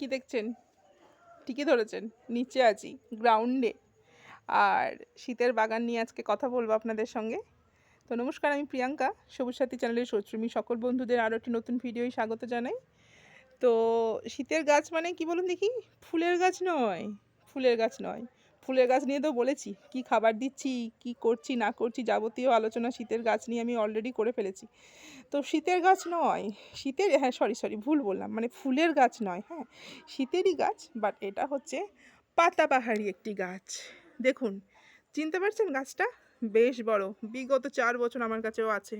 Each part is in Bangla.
কি দেখছেন? ঠিকই ধরেছেন, নিচে আছি গ্রাউন্ডে আর শীতের বাগান নিয়ে আজকে কথা বলব আপনাদের সঙ্গে। তো নমস্কার, আমি প্রিয়াঙ্কা, সবুজ সাথী চ্যানেলের সৌশ্রমী সকল বন্ধুদের আরও একটি নতুন ভিডিওই স্বাগত জানাই। তো শীতের গাছ মানে কি বলুন দেখি? ফুলের গাছ নয়, ফুলের গাছ নয়। ফুলের গাছ নিয়ে তো বলেছি, কি খাবার দিচ্ছি, কি করছি, না করছি যাবতীয় আলোচনা শীতের গাছ নিয়ে আমি অলরেডি করে ফেলেছি। তো শীতের গাছ নয়, শীতের হ্যাঁ সরি সরি ভুল বললাম মানে ফুলের গাছ নয় হ্যাঁ শীতেরই গাছ বাট এটা হচ্ছে পাতাবাহারি একটি গাছ। দেখুন, চিনতে পারছেন গাছটা? বেশ বড়, বিগত চার বছর আমার কাছেও আছে।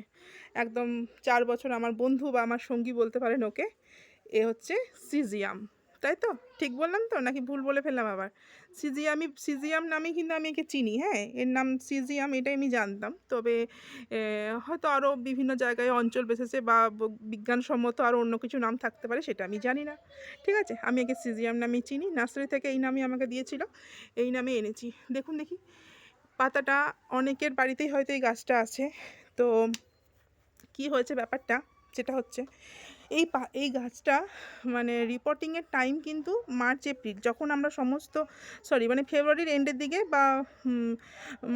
একদম চার বছর আমার বন্ধু বা আমার সঙ্গী বলতে পারেন ওকে, এ হচ্ছে সিজিয়াম। তাই তো? ঠিক বললাম তো? নাকি ভুল বলে ফেললাম আবার? সিজিয়ামই সিজিয়াম নামে কিন্তু আমি একে চিনি হ্যাঁ? এর নাম সিজিয়াম, এটাই আমি জানতাম। তবে হয়তো আরও বিভিন্ন জায়গায় অঞ্চল বেসেছে বা বিজ্ঞানসম্মত আরও অন্য কিছু নাম থাকতে পারে, সেটা আমি জানি না। ঠিক আছে? আমি একে সিজিয়াম নামে চিনি। নার্সারি থেকে এই নামই আমাকে দিয়েছিল। এই নামে এনেছি। দেখুন দেখি। পাতাটা অনেকের বাড়িতেই হয়তো এই গাছটা আছে। তো, কি হয়েছে ব্যাপারটা? যেটা হচ্ছে এই পা, এই গাছটা মানে রিপোর্টিংয়ের টাইম কিন্তু মার্চ এপ্রিল যখন আমরা সমস্ত সরি মানে ফেব্রুয়ারির এন্ডের দিকে বা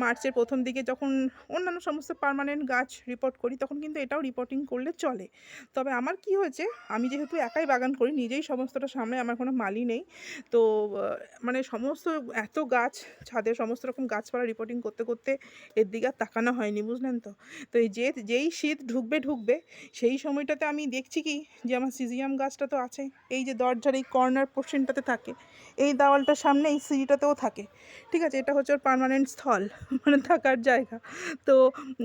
মার্চের প্রথম দিকে যখন অন্যান্য সমস্ত পার্মানেন্ট গাছ রিপোর্ট করি, তখন কিন্তু এটাও রিপোর্টিং করলে চলে। তবে আমার কি হয়েছে, আমি যেহেতু একাই বাগান করি, নিজেই সমস্তটা সামনে আমার কোনো মালি নেই। তো মানে সমস্ত এত গাছ, ছাদে সমস্ত রকম গাছপালা রিপোর্টিং করতে করতে এর দিকে আর তাকানো হয়নি, বুঝলেন তো? তো এই যে, যেই শীত ঢুকবে ঢুকবে, সেই সময়টাতে আমি দেখছি কি যে আমার সিজিয়াম গাছটা তো আছে এই যে দরজার এই কর্নার পোর্শনটাতে থাকে। এই দেওয়ালটার সামনে এই সিঁড়িটাতেও থাকে। ঠিক আছে, এটা হচ্ছে ওর পার্মানেন্ট স্থল মানে থাকার জায়গা। তো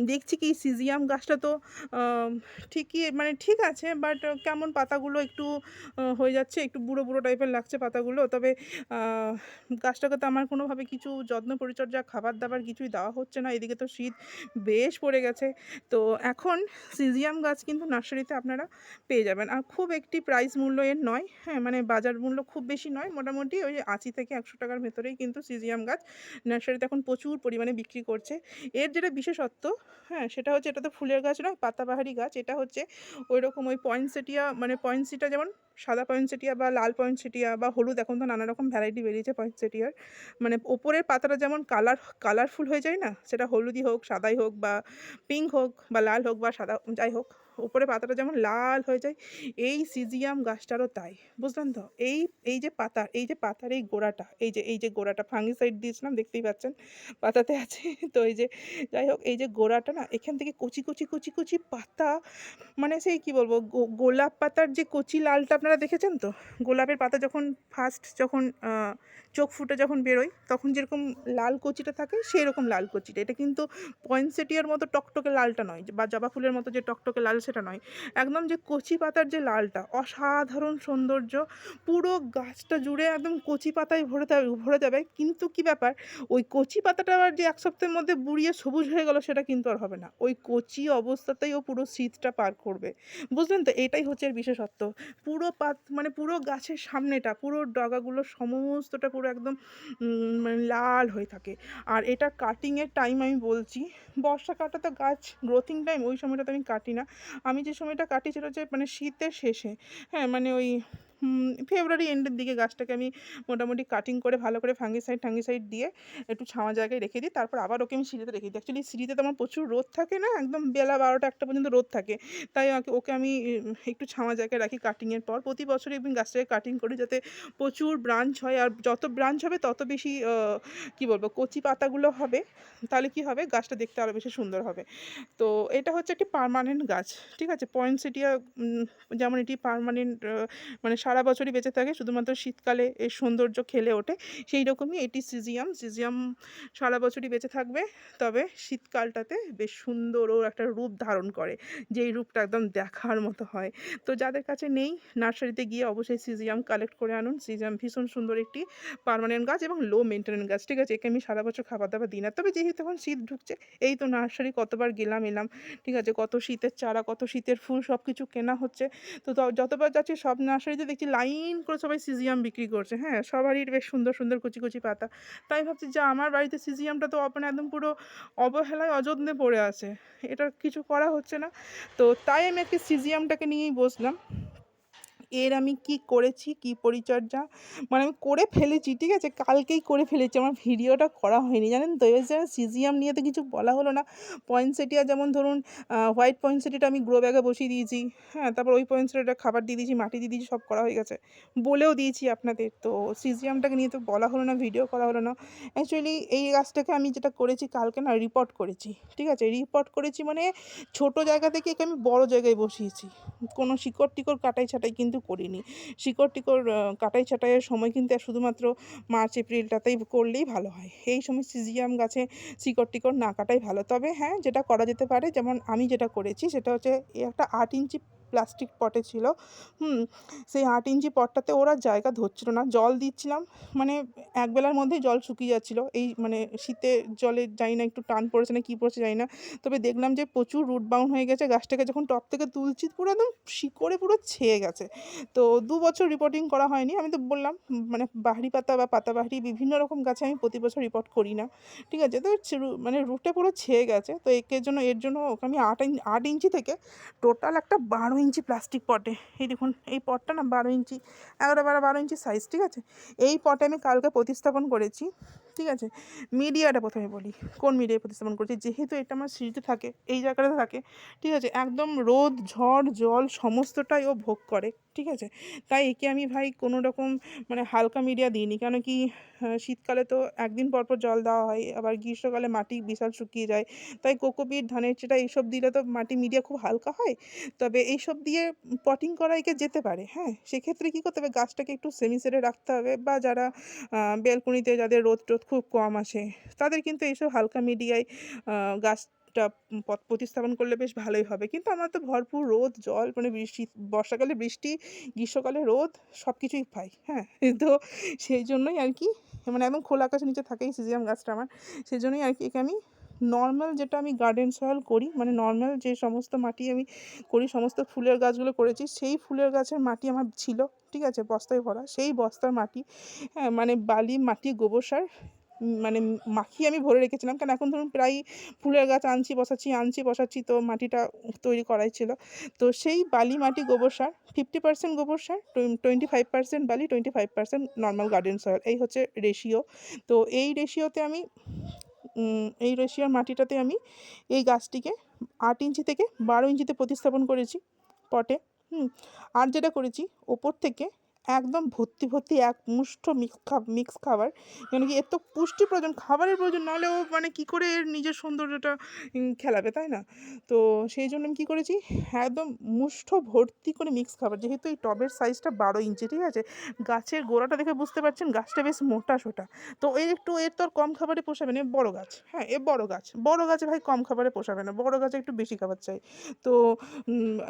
দেখছি কি সিজিয়াম গাছটা তো ঠিকই মানে ঠিক আছে বাট কেমন পাতাগুলো একটু হয়ে যাচ্ছে, একটু বুড়ো বুড়ো টাইপের লাগছে পাতাগুলো। তবে গাছটাকে তো আমার কোনোভাবে কিছু যত্ন পরিচর্যা, খাবার দাবার কিছুই দেওয়া হচ্ছে না। এদিকে তো শীত বেশ পড়ে গেছে। তো এখন সিজিয়াম গাছ কিন্তু নার্সারিতে আপনারা পেয়ে যাবেন। আর খুব একটি প্রাইস মূল্য এর নয় হ্যাঁ মানে বাজার মূল্য খুব বেশি নয়। মোটামুটি ওই আশি থেকে একশো টাকার ভেতরেই কিন্তু সিজিয়াম গাছ নার্সারিতে এখন প্রচুর পরিমাণে বিক্রি করছে। এর যেটা বিশেষত্ব হ্যাঁ সেটা হচ্ছে এটা তো ফুলের গাছ নয়, পাতাবাহারি গাছ। এটা হচ্ছে ওই রকম ওই পয়েন্টসেটিয়া মানে পয়েন্টসিটা যেমন সাদা পয়েন্টসেটিয়া বা লাল পয়েন্টসেটিয়া বা হলুদ, এখন তো নানা রকম ভ্যারাইটি বেরিয়েছে পয়েন্টসেটিয়ার মানে ওপরের পাতাটা যেমন কালার কালারফুল হয়ে যায় না, সেটা হলুদি হোক, সাদাই হোক বা পিঙ্ক হোক বা লাল হোক বা সাদা, যাই হোক উপরে পাতাটা যেমন লাল হয়ে যায়, এই সিজিয়াম গাছটারও তাই, বুঝলেন তো? এই এই যে পাতা এই যে পাতার এই গোড়াটা, এই যে এই যে গোড়াটা ফাঙ্গিসাইড দিয়েছিলাম, দেখতেই পাচ্ছেন, পাতাতে আছে। তো এই যে, যাই হোক, এই যে গোড়াটা না, এখান থেকে কচি কচি কচি কচি পাতা মানে সেই কি বলব গোলাপ পাতার যে কচি লালটা আপনারা দেখেছেন তো? গোলাপের পাতা যখন ফার্স্ট যখন চোখ ফুটে যখন বেরোয়, তখন যেরকম লাল কচিটা থাকে সেই রকম লাল কচিটা। এটা কিন্তু পয়েন্সেটিয়ার মতো টকটকে লালটা নয়, বা জবা ফুলের মতো যে টকটকে লাল সেটা নয়, একদম যে কচি পাতার যে লালটা, অসাধারণ সৌন্দর্য, পুরো গাছটা জুড়ে একদম কচি পাতায় ভরে ভরে যাবে। কিন্তু কি ব্যাপার? ওই কচি পাতাটা আবার যে এক সপ্তাহের মধ্যে বুড়িয়ে সবুজ হয়ে গেল, সেটা কিন্তু আর হবে না। ওই কচি অবস্থাতেই ও পুরো শীতটা পার করবে। বুঝলেন তো? এটাই হচ্ছে এর বিশেষত্ব। পুরো পাত মানে পুরো গাছের সামনেটা, পুরো ডগাগুলো সমস্তটা পুরো একদম মানে লাল হয়ে থাকে। আর এটা কাটিংয়ের টাইম আমি বলছি। বর্ষাকালটা তো গাছ গ্রোথিং টাইম ওই সময়টাতে আমি কাটি না। আমি যে সময়টা কাটিয়েছিল যে মানে শীতের শেষে। হ্যাঁ মানে ওই ফেব্রুয়ারি এন্ডের দিকে গাছটাকে আমি মোটামুটি কাটিং করে ভালো করে ফাঙ্গি সাইড ফাঙ্গিসাইড টাঙ্গিসাইড দিয়ে একটু ছাওয়া জায়গায় রেখে দিই। তারপর আবার ওকে আমি সিঁড়িতে রেখে দিই। অ্যাকচুয়ালি সিঁড়িতে তো আমার প্রচুর রোদ থাকে না, একদম বেলা বারোটা একটা পর্যন্ত রোদ থাকে। তাই ওকে আমি একটু ছাওয়া জায়গায় রাখি কাটিংয়ের পর। প্রতি বছরই আমি গাছটাকে কাটিং করি যাতে প্রচুর ব্রাঞ্চ হয়। আর যত ব্রাঞ্চ হবে, তত বেশি কি বলব, কচি পাতাগুলো হবে। তাহলে কি হবে? গাছটা দেখতে আরও বেশি সুন্দর হবে। তো এটা হচ্ছে একটি পারমানেন্ট গাছ। ঠিক আছে? পয়েন্টসেটিয়া যেমন এটি পার্মানেন্ট মানে সারা বছরই বেঁচে থাকে। শুধুমাত্র শীতকালে এর সৌন্দর্য খেলে ওঠে। সেই রকমই এটি সিজিয়াম। সিজিয়াম সারা বছরই বেঁচে থাকবে। তবে শীতকালটাতে বেশ সুন্দর ওর একটা রূপ ধারণ করে। যেই রূপটা একদম দেখার মতো হয়। তো যাদের কাছে নেই, নার্সারিতে গিয়ে অবশ্যই সিজিয়াম কালেক্ট করে আনুন। সিজিয়াম ভীষণ সুন্দর একটি পারমানেন্ট গাছ এবং লো মেনটেনেন্স গাছ। ঠিক আছে, একে আমি সারা বছর খাবার দাবার দিই না। তবে যেহেতু এখন শীত ঢুকছে, এই তো নার্সারি কতবার গেলাম, এলাম। ঠিক আছে, কত শীতের চারা, কত শীতের ফুল সব কিছু কেনা হচ্ছে। তো যতবার যাচ্ছি সব নার্সারিতে দেখছি লাইন করে সবাই সিজিয়াম বিক্রি করছে। হ্যাঁ সবারই বেশ সুন্দর সুন্দর কুচি কুচি পাতা। তাই ভাবছি যে আমার বাড়িতে সিজিয়ামটা তো মানে একদম পুরো অবহেলায় অযত্নে পড়ে আছে। এটা কিছু করা হচ্ছে না। তো তাই আমি আজকে সিজিয়ামটাকে নিয়েই বসলাম। এর আমি কি করেছি, কি পরিচর্যা? মানে আমি করে ফেলেছি, ঠিক আছে? কালকেই করে ফেলেছি। আমার ভিডিওটা করা হয়নি, জানেন তো? এবার সিজিএম নিয়ে তো কিছু বলা হলো না। পয়েন্টসেটিয়া যেমন ধরুন হোয়াইট পয়েন্টসেটিটা আমি গ্রো ব্যাগে বসিয়ে দিয়েছি। হ্যাঁ তারপর ওই পয়েন্টসেটিটা খাবার দিয়ে দিয়েছি, মাটি দিয়ে দিয়েছি, সব করা হয়ে গেছে। বলেও দিয়েছি আপনাদের। তো সিজিএমটাকে নিয়ে তো বলা হলো না, ভিডিও করা হলো না। অ্যাকচুয়ালি এই গাছটাকে আমি যেটা করেছি কালকে না, রিপোর্ট করেছি, ঠিক আছে? রিপোর্ট করেছি মানে ছোট জায়গা থেকে আমি বড় জায়গায় বসিয়েছি। কোনো শিকড় টিকড় কাটাই ছাটাই কিন্তু করিনি। শিকড় টিকড় কাটাই ছাটাইয়ের সময় কিন্তু শুধুমাত্র মার্চ, এপ্রিলটাতেই করলেই ভালো হয়। এই সময় সিজিয়াম গাছে শিকড় টিকড় না কাটাই ভালো। তবে হ্যাঁ যেটা করা যেতে পারে, যেমন আমি যেটা করেছি, সেটা হচ্ছে একটা আট ইঞ্চি প্লাস্টিক পটে ছিল। হুম, সেই আট ইঞ্চি পটটাতে ওরা জায়গা ধরছিল না। জল দিচ্ছিলাম মানে একবেলার মধ্যেই জল শুকিয়ে যাচ্ছিল। এই মানে শীতে জলে জানি না একটু টান পড়েছে না কী পড়েছে জানি না। তবে দেখলাম যে প্রচুর রুট বাউন্ড হয়ে গেছে। গাছটাকে যখন টপ থেকে তুলছি, পুরো একদম শিকড়ে পুরো ছেয়ে গেছে। তো দু বছর রিপোর্টিং করা হয়নি। আমি তো বললাম মানে বাহারি পাতা বা পাতাবাহারি বিভিন্ন রকম গাছে আমি প্রতি বছর রিপোর্ট করি না। ঠিক আছে? তো মানে রুটে পুরো ছেয়ে গেছে। তো একের জন্য, এর জন্য ওকে আমি আট ইঞ্চি আট ইঞ্চি থেকে টোটাল একটা বারো ইঞ্চি প্লাস্টিক পটে এই দেখুন, এই পটটা না বারো ইঞ্চি, এগারো বারো বারো ইঞ্চি সাইজ ঠিক আছে? এই পটে আমি কালকে প্রতিস্থাপন করেছি। ঠিক আছে? মিডিয়াটা প্রথমে বলি। কোন মিডিয়ায় প্রতিস্থাপন করেছি? যেহেতু এটা আমার সিঁড়িতে থাকে, এই জায়গাটাতে থাকে, ঠিক আছে? একদম রোদ, ঝড়, জল সমস্তটাই ও ভোগ করে, ঠিক আছে? তাই একে আমি ভাই কোনো রকম মানে হালকা মিডিয়া দিইনি। কেন কি শীতকালে তো একদিন পর পর জল দেওয়া হয়, আবার গ্রীষ্মকালে মাটি বিশাল শুকিয়ে যায়। তাই কোকোপিট, ধানের চেটা এইসব দিলে তো মাটি মিডিয়া খুব হালকা হয়। তবে এইসব দিয়ে পটিং করা একে যেতে পারে হ্যাঁ? সেক্ষেত্রে কী করতে হবে? গাছটাকে একটু সেমি সেরে রাখতে হবে বা যারা বেলকুনিতে যাদের রোদ টোদ খুব কম আসে। তাদের কিন্তু এইসব হালকা মিডিয়ায় গাছটা পথ প্রতিস্থাপন করলে বেশ ভালোই হবে। কিন্তু আমার তো ভরপুর রোদ, জল মানে বৃষ্টি, বর্ষাকালে বৃষ্টি, গ্রীষ্মকালে রোদ সব কিছুই পাই হ্যাঁ? তো সেই জন্যই আর কি মানে একদম খোলা আকাশের নিচে থাকেই সিজিয়াম গাছটা আমার। সেই জন্যই আর কি একে আমি নর্মাল যেটা আমি গার্ডেন সয়েল করি মানে নর্মাল যে সমস্ত মাটি আমি করি, সমস্ত ফুলের গাছগুলো করেছি, সেই ফুলের গাছের মাটি আমার ছিল, ঠিক আছে? বস্তায় ভরা। সেই বস্তার মাটি হ্যাঁ মানে বালি, মাটি, গোবর সার মানে মাখিয়ে আমি ভরে রেখেছিলাম। কারণ এখন ধরুন প্রায় ফুলের গাছ আনছি, বসাচ্ছি আনছি, বসাচ্ছি, তো মাটিটা তৈরি করাই ছিল। তো সেই বালি মাটি গোবর সার ফিফটি পার্সেন্ট গোবর সার টোয়েন্টি ফাইভ পার্সেন্ট বালি twenty five percent normal garden soil এই হচ্ছে রেশিও তো এই রেশিওতে আমি এই রেশিয়ার মাটিটাতে আমি এই গাছটিকে আট ইঞ্চি থেকে বারো ইঞ্চিতে প্রতিস্থাপন করেছি পটে। হুম, আর যেটা করেছি, ওপর থেকে একদম ভর্তি ভর্তি এক মুষ্ঠ মিক্স খাব মিক্স খাবার। মানে কি, এর তো পুষ্টি প্রয়োজন, খাবারের প্রয়োজন, নাহলে ও মানে কী করে এর নিজের সৌন্দর্যটা খেলাবে, তাই না? তো সেই জন্য আমি কী করেছি, একদম মুষ্ঠ ভর্তি করে মিক্স খাবার। যেহেতু এই টবের সাইজটা বারো ইঞ্চি, ঠিক আছে? গাছের গোড়াটা দেখে বুঝতে পারছেন, গাছটা বেশ মোটা সোটা। তো এর একটু, এর তো আর কম খাবারে পোষাবে না বড় গাছ। হ্যাঁ এ বড় গাছ। বড় গাছে ভাই কম খাবারে পোষাবে না, বড় গাছে একটু বেশি খাবার চাই। তো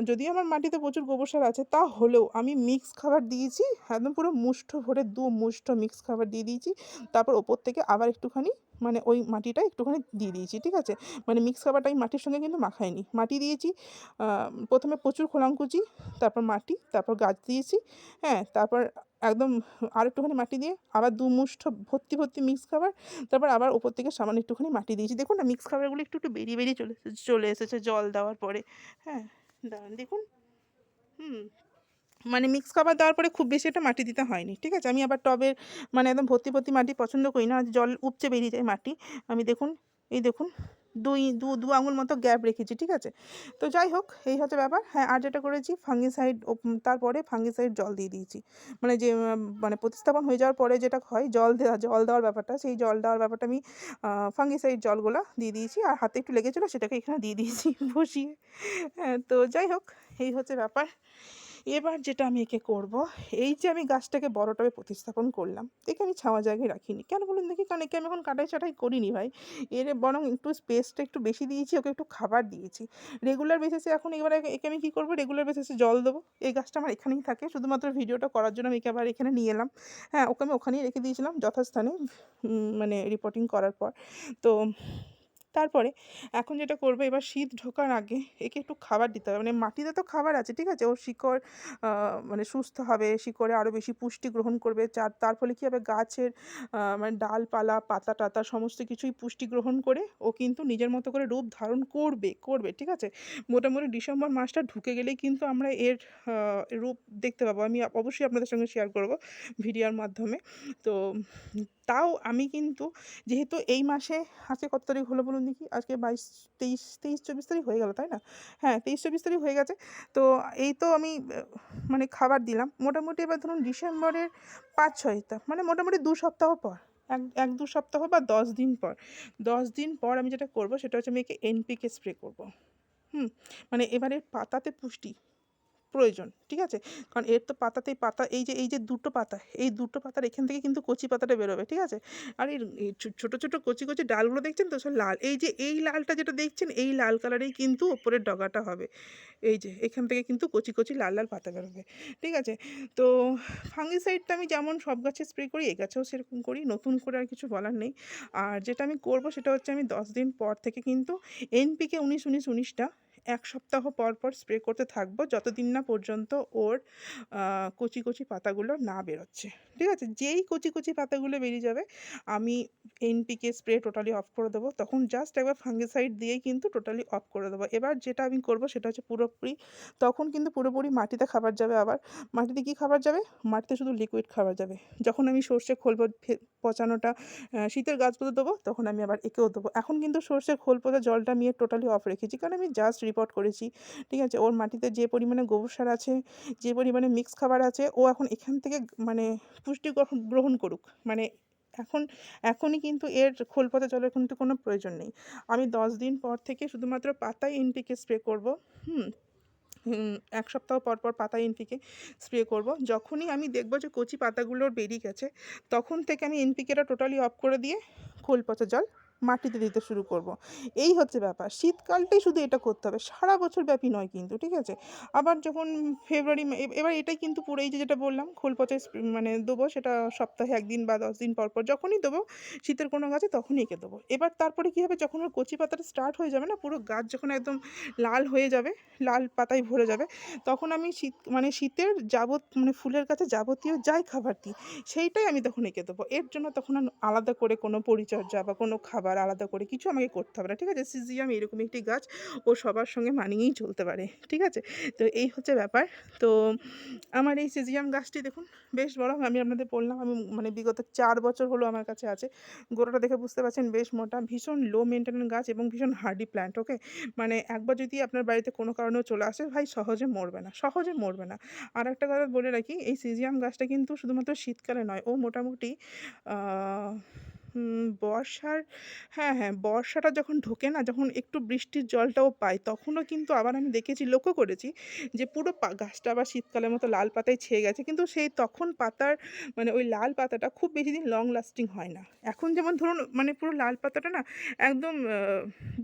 যদি আমার মাটিতে প্রচুর গোবর সার আছে তা হলেও আমি মিক্স খাবার দিয়েছি একদম পুরো মুষ্ঠ ভরে দু মুষ্ঠ মিক্স খাবার দিয়ে দিয়েছি। তারপর ওপর থেকে আবার একটুখানি মানে ওই মাটিটা একটুখানি দিয়ে দিয়েছি, ঠিক আছে? মানে মিক্স খাবারটা আমি মাটির সঙ্গে কিন্তু মাখাইনি। মাটি দিয়েছি প্রথমে প্রচুর খোলাঙ্কুচি তারপর মাটি, তারপর গাছ দিয়েছি হ্যাঁ তারপর একদম আর একটুখানি মাটি দিয়ে আবার দু মুষ্ঠ ভর্তি ভর্তি মিক্স খাবার, তারপর আবার ওপর থেকে সামান্য একটুখানি মাটি দিয়েছি। দেখুন না মিক্স খাবারগুলো একটু একটু বেরিয়ে বেরিয়ে চলে চলে এসেছে জল দেওয়ার পরে। হ্যাঁ দেখুন। হুম। মানে মিক্স খাবার দেওয়ার পরে খুব বেশি একটা মাটি দিতে হয়নি, ঠিক আছে? আমি আবার টবের মানে একদম ভর্তি ভর্তি মাটি পছন্দ করি না, জল উপচে বেরিয়ে যায় মাটি। আমি দেখুন, এই দেখুন, দুই, দু দু আঙুল মতো গ্যাপ রেখেছি, ঠিক আছে? তো যাই হোক, এই হচ্ছে ব্যাপার। হ্যাঁ আর যেটা করেছি ফাঙ্গিসাইড তারপরে ফাঙ্গিসাইড জল দিয়ে দিয়েছি। মানে যে মানে প্রতিস্থাপন হয়ে যাওয়ার পরে যেটা হয়, জল দেওয়া, জল দেওয়ার ব্যাপারটা, সেই জল দেওয়ার ব্যাপারটা আমি ফাঙ্গিসাইড জলগুলো দিয়ে দিয়েছি। আর হাতে একটু লেগেছিলো, সেটাকে এখানে দিয়ে দিয়েছি বসিয়ে। হ্যাঁ তো যাই হোক, এই হচ্ছে ব্যাপার। এবার যেটা আমি একে করব, এই যে আমি গাছটাকে বড় প্রতিস্থাপন করলাম, একে আমি ছাওয়া জায়গায় রাখিনি। কেন বলুন দেখি? কারণ একে আমি এখন কাটাই ছাটাই করিনি ভাই। এর বরং একটু স্পেসটা একটু বেশি দিয়েছি, ওকে একটু খাবার দিয়েছি। রেগুলার বেসিসে এখন এবার একে একে আমি কী করব? রেগুলার বেসিসে জল দেবো। এই গাছটা আমার এখানেই থাকে। শুধুমাত্র ভিডিওটা করার জন্য আমি একে আবার এখানে নিয়ে এলাম। হ্যাঁ ওকে আমি ওখানেই রেখে দিয়েছিলাম যথাস্থানে মানে রিপোর্টিং করার পর। তো তারপরে এখন যেটা করব, এবার শীত ঢোকার আগে একে একটু খাবার দিতে হবে। মানে মাটিতে তো খাবার আছে, ঠিক আছে? ওর শিকড় মানে সুস্থ হবে, শিকড়ে আরও বেশি পুষ্টি গ্রহণ করবে। যার তার ফলে কী হবে? গাছের মানে ডালপালা, পাতা টাতা সমস্ত কিছুই পুষ্টি গ্রহণ করে ও কিন্তু নিজের মতো করে রূপ ধারণ করবে করবে, ঠিক আছে? মোটামুটি ডিসেম্বর মাসটা ঢুকে গেলেই কিন্তু আমরা এর রূপ দেখতে পাবো। আমি অবশ্যই আপনাদের সঙ্গে শেয়ার করব ভিডিওর মাধ্যমে। তো তাও আমি কিন্তু যেহেতু এই মাসে আজকে কত তারিখ হলো বলুন দেখি? আজকে বাইশ, তেইশ তেইশ, চব্বিশ তারিখ হয়ে গেল, তাই না? হ্যাঁ তেইশ, চব্বিশ তারিখ হয়ে গেছে। তো এই তো আমি মানে খাবার দিলাম। মোটামুটি এবার ধরুন ডিসেম্বরের পাঁচ ছয়টা মানে মোটামুটি দু সপ্তাহ পর, এক এক, দু সপ্তাহ বা দশ দিন পর, দশ দিন পর আমি যেটা করব সেটা হচ্ছে আমি একে এনপিকে স্প্রে করব। হুম মানে এবারে পাতাতে পুষ্টি। প্রয়োজন, ঠিক আছে? কারণ এর তো পাতাতেই পাতা, এই যে এই যে দুটো পাতা, এই দুটো পাতার এখান থেকে কিন্তু কচি পাতাটা বেরোবে, ঠিক আছে? আর এর ছোটো ছোটো কচি কচি ডালগুলো দেখছেন তো? সব লাল, এই যে, এই লালটা যেটা দেখছেন, এই লাল কালারেই কিন্তু ওপরের ডগাটা হবে। এই যে, এখান থেকে কিন্তু কচি কচি লাল লাল পাতা বেরোবে, ঠিক আছে? তো ফাঙ্গিসাইডটা আমি যেমন সব গাছে স্প্রে করি এই গাছেও সেরকম করি, নতুন করে আর কিছু বলার নেই। আর যেটা আমি করব সেটা হচ্ছে আমি দশ দিন পর থেকে কিন্তু এনপিকে উনিশ উনিশ উনিশটা এক সপ্তাহ পর পর স্প্রে করতে থাকব যতদিন না পর্যন্ত ওর কচি কচি পাতাগুলো না বেরোচ্ছে। ঠিক আছে? যেই কচি কচি পাতাগুলো বেরিয়ে যাবে, আমি এনপিকে স্প্রে টোটালি অফ করে দেবো। তখন জাস্ট একবার ফাঙ্গিসাইড দিয়েই কিন্তু টোটালি অফ করে দেবো। এবার যেটা আমি করব সেটা হচ্ছে পুরোপুরি, তখন কিন্তু পুরোপুরি মাটিতে খাবার যাবে আবার। মাটিতে কি খাবার যাবে? মাটিতে শুধু লিকুইড খাবার যাবে। যখন আমি সর্ষে খোল প- ফে- পচানোটা শীতের গাছগুলো দেবো, তখন আমি আবার একেও দেবো। এখন কিন্তু সর্ষে খোল পচা জলটা আমি টোটালি অফ রেখেছি। কারণ আমি জাস্ট রিপোর্ট করেছি। ঠিক আছে? ওর মাটিতে যে পরিমাণে গোবর সার আছে যে পরিমাণে মিক্স খাবার আছে ও এখন এখান থেকে মানে পুষ্টি গ্রহণ করুক। মানে এখন এখনই কিন্তু এর খোল পচা জলের কিন্তু কোনো প্রয়োজন নেই। আমি দশ দিন পর থেকে শুধুমাত্র পাতায় এনপিকে স্প্রে করব হুম, এক সপ্তাহ পর পর পাতা এনপিকে স্প্রে করব। যখনই আমি দেখব যে কচি পাতাগুলোর বেরিয়ে গেছে তখন থেকে আমি এনপিকেটা টোটালি অফ করে দিয়ে খোল পচা জল মাটিতে দিতে শুরু করব। এই হচ্ছে ব্যাপার। শীতকালটাই শুধু এটা করতে হবে। সারা বছর ব্যাপী নয় কিন্তু, ঠিক আছে? আবার যখন ফেব্রুয়ারি এবার এটাই কিন্তু পুরো এই যে যেটা বললাম খোল পচা স্প্রে- মানে দেবো সেটা সপ্তাহে একদিন বা দশ দিন পর পর যখনই দেবো, শীতের কোনো গাছে তখনই এঁকে দেবো। এবার তারপরে কী হবে? যখন ওর কচি পাতাটা স্টার্ট হয়ে যাবে না, পুরো গাছ যখন একদম লাল হয়ে যাবে, লাল পাতায় ভরে যাবে, তখন আমি শীত মানে শীতের যাবত মানে ফুলের কাছে যাবতীয় যাই খাবার দিই, সেইটাই আমি তখন এঁকে দেবো। এর জন্য তখন আলাদা করে কোনো পরিচর্যা বা কোনো খাবার আলাদা করে কিছু আমাকে করতে হবে না, ঠিক আছে? সিজিয়াম এরকম একটি গাছ, ও সবার সঙ্গে মানিয়েই চলতে পারে, ঠিক আছে? তো এই হচ্ছে ব্যাপার। তো আমার এই সিজিয়াম গাছটি দেখুন, বেশ বড়, আমি আপনাদের বললাম, আমি মানে বিগত চার বছর হলো আমার কাছে আছে। গোড়াটা দেখে বুঝতে পারছেন, বেশ মোটা, ভীষণ লো মেনটেন্যান্স গাছ এবং ভীষণ হার্ডি প্ল্যান্ট ওকে মানে একবার যদি আপনার বাড়িতে কোনো কারণেও চলে আসে, ভাই, সহজে মরবে না, সহজে মরবে না। আর একটা কথা বলে রাখি, এই সিজিয়াম গাছটা কিন্তু শুধুমাত্র শীতকালে নয়, ও মোটামুটি বর্ষার হ্যাঁ হ্যাঁ বর্ষাটা যখন ঢোকে না, যখন একটু বৃষ্টির জলটাও পায় তখনও কিন্তু আবার আমি দেখেছি, লক্ষ্য করেছি যে পুরো গাছটা আবার শীতকালের মতো লাল পাতায় ছেয়ে গেছে। কিন্তু সেই তখন পাতার মানে ওই লাল পাতাটা খুব বেশি দিন লং লাস্টিং হয় না। এখন যেমন ধরুন মানে পুরো লাল পাতাটা না একদম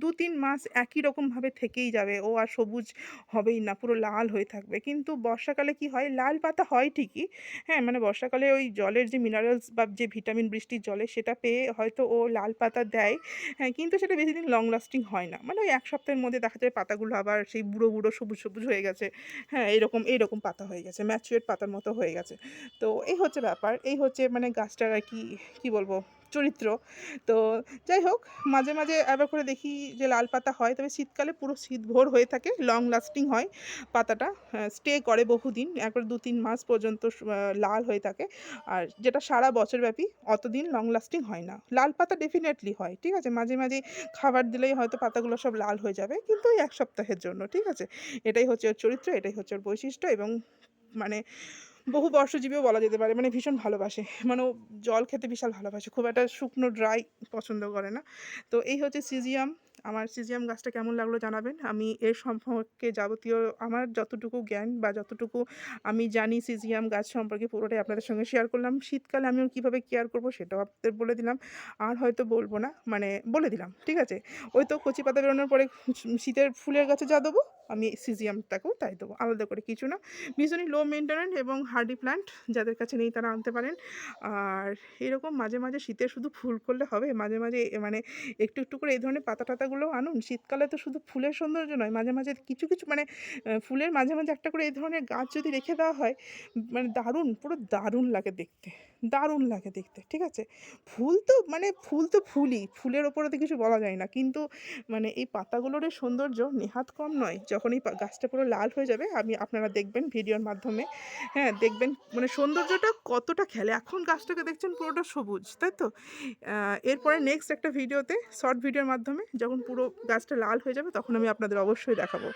দু তিন মাস একই রকমভাবে থেকেই যাবে, ও আর সবুজ হবেই না, পুরো লাল হয়ে থাকবে। কিন্তু বর্ষাকালে কি হয়, লাল পাতা হয় ঠিকই হ্যাঁ মানে বর্ষাকালে ওই জলের যে মিনারেলস বা যে ভিটামিন বৃষ্টির জলে সেটা পেয়ে হয়তো ও লাল পাতা দেয়। হ্যাঁ কিন্তু সেটা বেশি দিন লং লাস্টিং হয় না। মানে ওই এক সপ্তাহের মধ্যে দেখা যায় পাতাগুলো আবার সেই বুড়ো বুড়ো, সবুজ সবুজ হয়ে গেছে। হ্যাঁ এরকম এইরকম পাতা হয়ে গেছে ম্যাচুয়েট পাতার মতো হয়ে গেছে। তো এই হচ্ছে ব্যাপার। এই হচ্ছে মানে গাছটার আর কি, কী বলব? চরিত্র। তো যাই হোক, মাঝে মাঝে আবার করে দেখি যে লাল পাতা হয়, তবে শীতকালে পুরো শীত ভোর হয়ে থাকে লং লাস্টিং হয় পাতাটা। স্টে করে বহুদিন, একবার দু তিন মাস পর্যন্ত লাল হয়ে থাকে। আর যেটা সারা বছর ব্যাপী অতদিন লং লাস্টিং হয় না। লাল পাতা ডেফিনেটলি হয়, ঠিক আছে? মাঝে মাঝে খাবার দিলেই হয়তো পাতাগুলো সব লাল হয়ে যাবে, কিন্তু ওই এক সপ্তাহের জন্য, ঠিক আছে? এটাই হচ্ছে ওর চরিত্র, এটাই হচ্ছে ওর বৈশিষ্ট্য এবং মানে বহু বর্ষজীবীও বলা যেতে পারে মানে ভীষণ ভালোবাসে মানে ও জল খেতে বিশাল ভালোবাসে, খুব একটা শুকনো ড্রাই পছন্দ করে না। তো এই হচ্ছে সিজিয়াম আমার সিজিয়াম গাছটা কেমন লাগল জানাবেন। আমি এর সম্পর্কে যাবতীয় আমার যতটুকু জ্ঞান বা যতটুকু আমি জানি সিজিয়াম গাছ সম্পর্কে পুরোটাই আপনাদের সঙ্গে শেয়ার করলাম। শীতকালে আমি কীভাবে কেয়ার করব সেটাও আপনাদের বলে দিলাম। আর হয়তো বলব না মানে বলে দিলাম, ঠিক আছে? ওই তো কচি পাতা বেরোনোর পরে শীতের ফুলের গাছে যা দেবো আমি সিজিয়ামটাকেও তাই দেবো, আলাদা করে কিছু না। ভীষণই লো মেনটেন্যান্স এবং হার্ডি প্ল্যান্ট যাদের কাছে নেই তারা আনতে পারেন। আর এরকম মাঝে মাঝে শীতে শুধু ফুল করলে হবে, মাঝে মাঝে মানে একটু একটু করে এই ধরনের পাতা টাতাগুলো আনুন। শীতকালে তো শুধু ফুলের সৌন্দর্য নয়, মাঝে মাঝে কিছু কিছু মানে ফুলের মাঝে মাঝে একটা করে এই ধরনের গাছ যদি রেখে দেওয়া হয় মানে দারুণ, পুরো দারুণ লাগে দেখতে। দারুণ লাগে দেখতে, ঠিক আছে? ফুল তো মানে ফুল তো ফুলই, ফুলের ওপরে তো কিছু বলা যায় না। কিন্তু মানে এই পাতাগুলোর সৌন্দর্য নেহাত কম নয়। যখন এই গাছটা পুরো লাল হয়ে যাবে, আমি আপনারা দেখবেন ভিডিওর মাধ্যমে হ্যাঁ দেখবেন মানে সৌন্দর্যটা কতটা খেলে। এখন গাছটাকে দেখছেন পুরোটা সবুজ, তাই তো? এরপরে নেক্সট একটা ভিডিওতে শর্ট ভিডিওর মাধ্যমে, যখন পুরো গাছটা লাল হয়ে যাবে, তখন আমি আপনাদের অবশ্যই দেখাবো।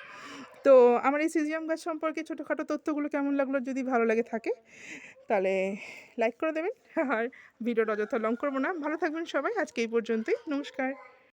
তো আমার এই সিজিয়াম গাছ সম্পর্কে ছোটোখাটো তথ্যগুলো কেমন লাগল যদি ভালো লাগে থাকে, তাহলে লাইক করে দেবেন। আর ভিডিওটা অযথা লং করব না, ভালো থাকবেন সবাই। আজকে এই পর্যন্তই। নমস্কার।